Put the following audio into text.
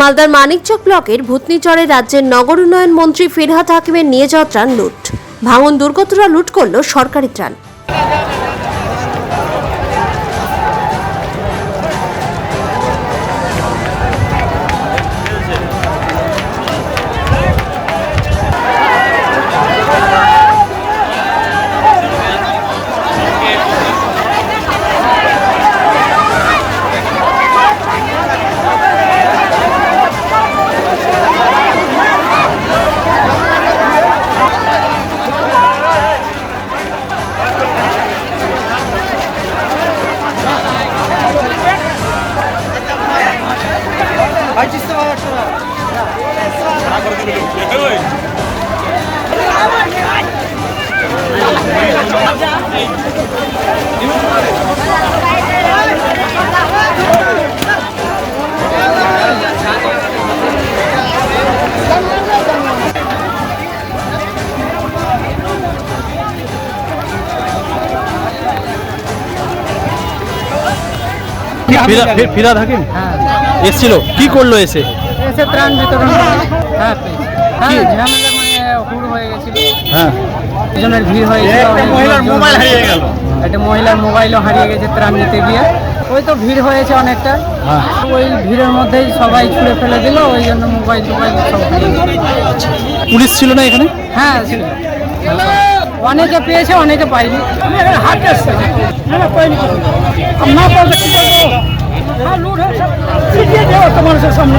মালদার মানিকচক ব্লকের ভূতনিচরে রাজ্যের নগর উন্নয়ন মন্ত্রী ফিরহাদ হাকিমের নিয়ে যাওয়া ত্রাণ লুট। ভাঙন দুর্গতরা লুট করল সরকারি ত্রাণ। ফিরাদ হাকিম? এসছিল। কি করল এসে? এসে ত্রাণ বিতরণ। হ্যাঁ ঝামেলা মানে হুড় হয়ে গেছিল। হ্যাঁ। দুজনের ভিড় হয়ে গেছিল। একটা মহিলার মোবাইলও হারিয়ে গেছে ত্রাণ নিতে গিয়ে। ওই তো ভিড় হয়েছে অনেকটা। হ্যাঁ। ওই ভিড়ের মধ্যেই সবাই ছুঁড়ে ফেলে দিল ওই জন্য মোবাইল টোবাইল সব পুলিশ ছিল না এখানে? হ্যাঁ ছিল। অনেকে পেয়েছে অনেকে পাইনি। হাট এসছে না না পাইনি না পারলে হ্যাঁ লুট হয়েছে। ছিটিয়ে তো সামনে।